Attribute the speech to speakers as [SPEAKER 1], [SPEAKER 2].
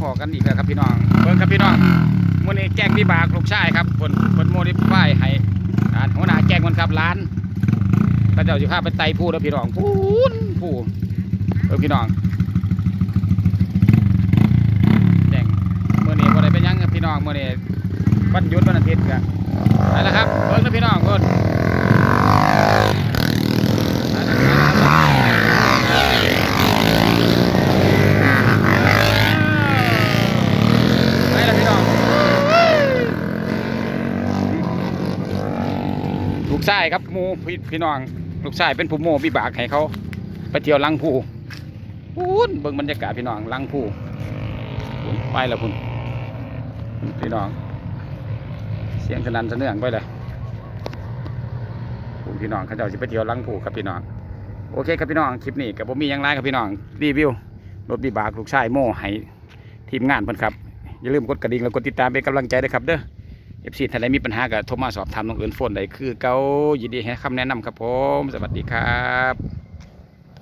[SPEAKER 1] พอกันอีกแล้วครับพี่น้องเบิ่งครับพี่น้องมื้อนี้แกงวิบากลูกชายครับเพิ่นเพิ่นโมดิฟายให้อ่าหัวหน้าแกงมันครับร้านพระเจ้าสิพาไปไต่ผู้แล้วพี่น้องพูนผู้เออพี่น้องแกงมื้อนี้บ่ได้เป็นยังครับพี่น้องมื้อนี้วันหยุดวันอาทิตย์ก็ไปแล้วครับเบิ่งนะพี่น้องเพิ่นไปแล้วครับ ไปแล้วพี่น้อง ลูกชายครับมูพี่พี่น้อง ลูกชายเป็นผู้โมวิบากให้เขาไปเที่ยวลังผูพูนเบิ่งบรรยากาศพี่น้องลังผูไปแล้วพุ่นพี่น้อง เสียงสนั่นสะเนื่องไปเลยพุ่นพี่น้องเขาเจ้าสิไปเที่ยวลังผูครับพี่น้องโอเคครับพี่น้องคลิปนี้กับผมมียังไรครับพี่น้องรีวิวรถวิบากลูกชายโม่ให้ทีมงานเพิ่อนครับอย่าลืมกดกระดิ่งแล้วกดติดตามเป็นกำลังใจด้วยครับเด้อ อฟซีท่านใดมีปัญหาก็โทรมาสอบถามน้องเอิญโฟนได้คือเก้ายินดีให้คำแนะนำครับผม สวัสดีครับ